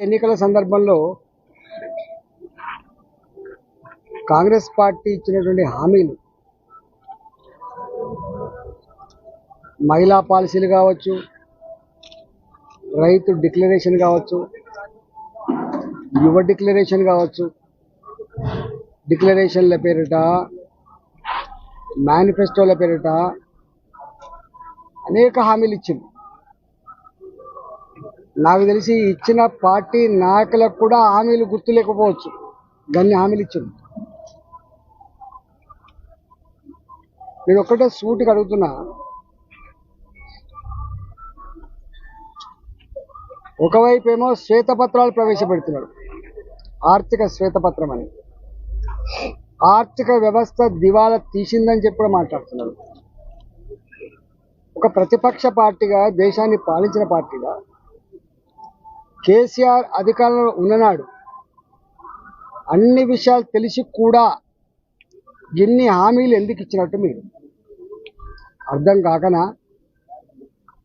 ఎన్నికల సందర్భంలో కాంగ్రెస్ పార్టీ ఇచ్చినటువంటి హామీలు మహిళా పాలసీలు కావచ్చు రైతు డిక్లరేషన్ కావచ్చు యువ డిక్లరేషన్ కావచ్చు డిక్లరేషన్ల పేరిట మేనిఫెస్టోల పేరిట అనేక హామీలు ఇచ్చింది. నాకు తెలిసి ఇచ్చిన పార్టీ నాయకులకు కూడా హామీలు గుర్తు లేకపోవచ్చు. గన్ని హామీలు ఇచ్చింది నేను ఒక్కటే సూటికి అడుగుతున్నా. ఒకవైపు ఏమో శ్వేతపత్రాలు ప్రవేశపెడుతున్నాడు ఆర్థిక శ్వేతపత్రం అని. ఆర్థిక వ్యవస్థ దివాలా తీసిందని చెప్పి కూడా మాట్లాడుతున్నాడు ఒక ప్రతిపక్ష పార్టీగా దేశాన్ని పాలించిన పార్టీగా కేసీఆర్ అధికారంలో ఉన్ననాడు అన్ని విషయాలు తెలిసి కూడా ఎన్ని హామీలు ఎందుకు ఇచ్చినట్టు మీరు? అర్థం కాకనా?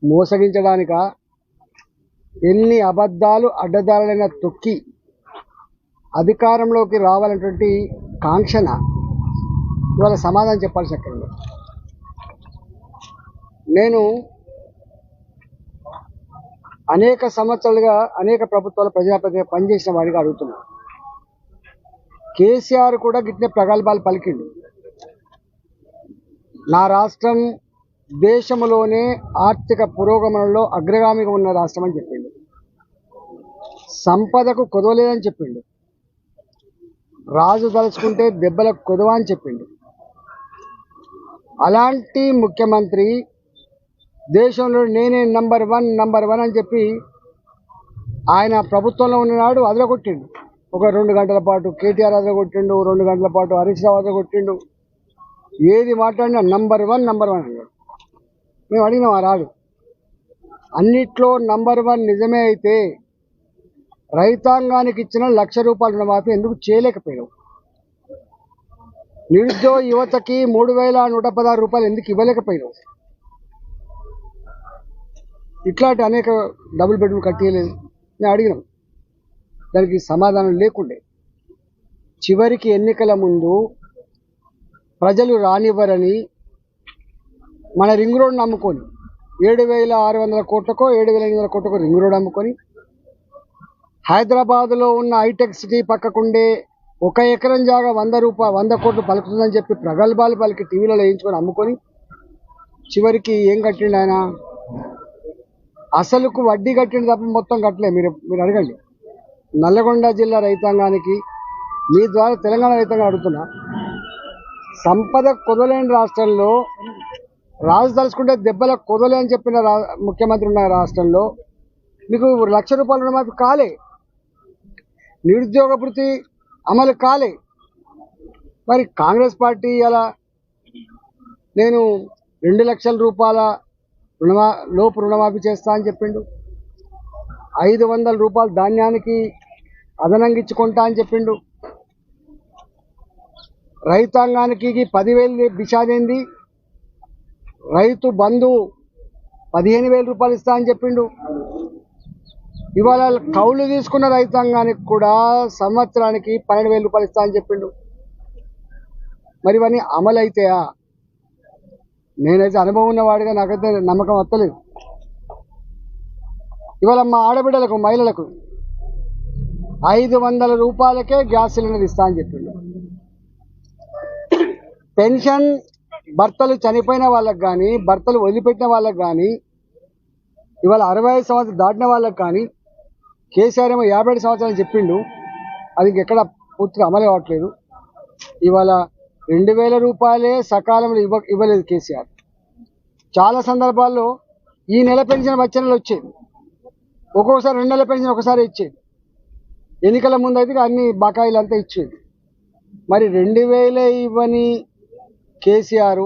మోసగించడానిక? ఎన్ని అబద్ధాలు అడ్డదారులైన తొక్కి అధికారంలోకి రావాలన్నటువంటి కాంక్షన ఇవాళ సమాధానం చెప్పాల్సి అక్కడ నేను అనేక సంవత్సరాలుగా అనేక ప్రభుత్వాల ప్రజాప్రతిగా పనిచేసిన వాడిగా అడుగుతున్నాను కేసీఆర్ కూడా గిట్నే ప్రగల్భాలు పలికిండు. నా రాష్ట్రం దేశంలోనే ఆర్థిక పురోగమనంలో అగ్రగామిగా ఉన్న రాష్ట్రం అని చెప్పిండు. సంపదకు కొదవలేదని చెప్పిండు. రాజు తలుచుకుంటే దెబ్బలకు కొదవ అని చెప్పిండు. అలాంటి ముఖ్యమంత్రి దేశంలో నేనే నంబర్ వన్ నంబర్ వన్ అని చెప్పి ఆయన ప్రభుత్వంలో ఉన్ననాడు అదలగొట్టిండు ఒక రెండు గంటల పాటు కేటీఆర్ అదలగొట్టిండు రెండు గంటల పాటు హరీష్ రావు అదలగొట్టిండు ఏది మాట్లాడినా నంబర్ వన్ నంబర్ వన్ అన్నాడు. మేము అడిగినాం ఆ రాడు అన్నిట్లో నంబర్ వన్ నిజమే అయితే రైతాంగానికి ఇచ్చిన లక్ష రూపాయల రుణమాఫీ ఎందుకు చేయలేకపోయావు నిరుద్యోగ యువతకి మూడు వేల నూట పదహారు రూపాయలు ఎందుకు ఇవ్వలేకపోయినావు ఇట్లాంటి అనేక డబుల్ బెడ్రూమ్ కట్టేయలేదు. నేను అడిగినాం దానికి సమాధానం లేకుండే. చివరికి ఎన్నికల ముందు ప్రజలు రానివ్వరని మన రింగ్ రోడ్ నమ్ముకొని ఏడు వేల ఆరు వందల కోట్లకో ఏడు వేల ఎనిమిది వందల కోట్లకో రింగ్ రోడ్ అమ్ముకొని హైదరాబాద్లో ఉన్న హైటెక్ సిటీ పక్కకుండే ఒక ఎకరం జాగా వంద రూపాయ వంద కోట్లు పలుకుతుందని చెప్పి ప్రగల్భాలు పలికి టీవీలో వేయించుకొని అమ్ముకొని చివరికి ఏం కట్టిండు ఆయన? అసలుకు వడ్డీ కట్టిన తప్ప మొత్తం కట్టలే. మీరు మీరు అడగండి. నల్లగొండ జిల్లా రైతాంగానికి మీ ద్వారా తెలంగాణ రైతాంగం అడుగుతున్నా. సంపద కుదలేని రాష్ట్రంలో రాజు తలుచుకుంటే దెబ్బల కుదలే అని చెప్పిన రా ముఖ్యమంత్రి ఉన్న రాష్ట్రంలో మీకు లక్ష రూపాయలు రుణమాఫీ కాలే. నిరుద్యోగ భృతి అమలు కాలే. మరి కాంగ్రెస్ పార్టీ అలా నేను రెండు లక్షల రూపాయల రుణమా లోపు రుణమాఫీ చేస్తా అని చెప్పిండు. ఐదు వందల రూపాయలు ధాన్యానికి అదనంగా ఇచ్చుకుంటా అని చెప్పిండు. రైతాంగానికి పదివేలు బిషాదేంది రైతు బంధు పదిహేను వేల రూపాయలు ఇస్తా అని చెప్పిండు. ఇవాళ కౌలు తీసుకున్న రైతాంగానికి కూడా సంవత్సరానికి పన్నెండు వేల రూపాయలు ఇస్తా అని చెప్పిండు. మరి ఇవన్నీ అమలు అవుతాయా నేనైతే అనుభవం ఉన్నవాడిగా నాకైతే నమ్మకం వస్తలేదు. ఇవాళ మా ఆడబిడ్డలకు మహిళలకు ఐదు వందల రూపాయలకే గ్యాస్ సిలిండర్ ఇస్తా అని చెప్పిండు. పెన్షన్ భర్తలు చనిపోయిన వాళ్ళకు కానీ భర్తలు వదిలిపెట్టిన వాళ్ళకి కానీ ఇవాళ అరవై ఐదు సంవత్సరాలు దాటిన వాళ్ళకి కానీ కేసీఆర్ ఏమో యాభై ఏడు సంవత్సరాలు చెప్పిండు. అది ఇంకెక్కడ పూర్తిగా అమలు కావట్లేదు. ఇవాళ రెండు వేల రూపాయలే సకాలంలో ఇవ్వ ఇవ్వలేదు కేసీఆర్. చాలా సందర్భాల్లో ఈ నెల పెన్షన్ వచ్చే నెల వచ్చేది ఒక్కొక్కసారి రెండు నెలల పెన్షన్ ఒకసారి ఇచ్చేది ఎన్నికల ముందు అయితే అన్ని బకాయిలు అంతా ఇచ్చేది మరి రెండు వేలే ఇవ్వని కేసీఆర్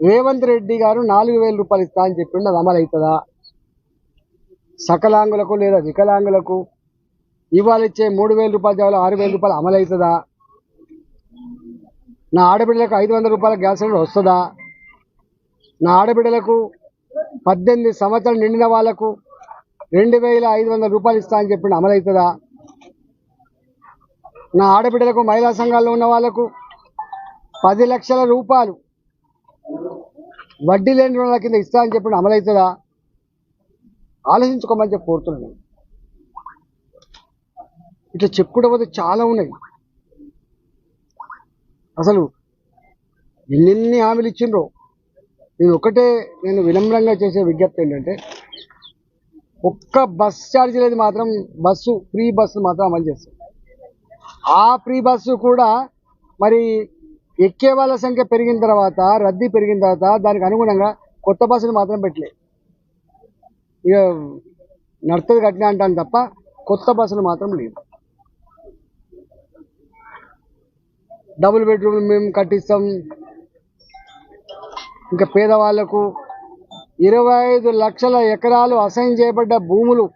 రేవంత్ రెడ్డి గారు నాలుగు వేల రూపాయలు ఇస్తా అని చెప్పిండు అది అమలు అవుతుందా? సకలాంగులకు లేదా వికలాంగులకు ఇవాళ ఇచ్చే మూడు వేల రూపాయల జాగాలో ఆరు వేల రూపాయలు అమలు అవుతుందా? నా ఆడబిడ్డలకు ఐదు వందల రూపాయల గ్యాస్ సిలిండర్ వస్తుందా? నా ఆడబిడ్డలకు పద్దెనిమిది సంవత్సరాలు నిండిన వాళ్ళకు రెండు వేల ఐదు వందల రూపాయలు ఇస్తా అని చెప్పిన అమలవుతుందా నా ఆడబిడ్డలకు మహిళా సంఘాల్లో ఉన్న వాళ్ళకు పది లక్షల రూపాయలు వడ్డీ లేని రుణాల కింద ఇస్తా అని చెప్పి అమలవుతుందా ఆలోచించుకోమని చెప్పి కోరుతున్నాను. ఇట్లా చెప్పుకుంటూ పోతే చాలా ఉన్నాయి. అసలు ఎన్నెన్ని హామీలు ఇచ్చిండ్రో? నేను ఒకటే నేను వినమ్రంగా చేసే విజ్ఞప్తి ఏంటంటే ఒక్క బస్ ఛార్జ్ అనేది మాత్రం బస్సు ఫ్రీ బస్సు మాత్రం అమలు చేస్తుంది. ఆ ఫ్రీ బస్సు కూడా మరి ఎక్కే వాళ్ళ సంఖ్య పెరిగిన తర్వాత రద్దీ పెరిగిన తర్వాత దానికి అనుగుణంగా కొత్త బస్సులు మాత్రం పెట్టలేదు ఇక నడుతుంది కట్టినా అంటాను తప్ప కొత్త బస్సులు మాత్రం లేవు. డబుల్ బెడ్రూమ్ మేము కట్టిస్తాం ఇంకా పేదవాళ్ళకు ఇరవై ఐదు లక్షల ఎకరాలు అసైన్ చేయబడ్డ భూములు.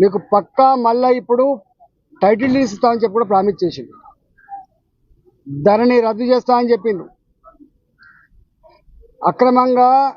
మీకు పక్కా మళ్ళా ఇప్పుడు టైటిల్ డీడ్స్ ఇస్తామని చెప్పి కూడా ప్రామిస్ చేసిండు. ధరని రద్దు చేస్తా అని చెప్పిండు. అక్రమంగా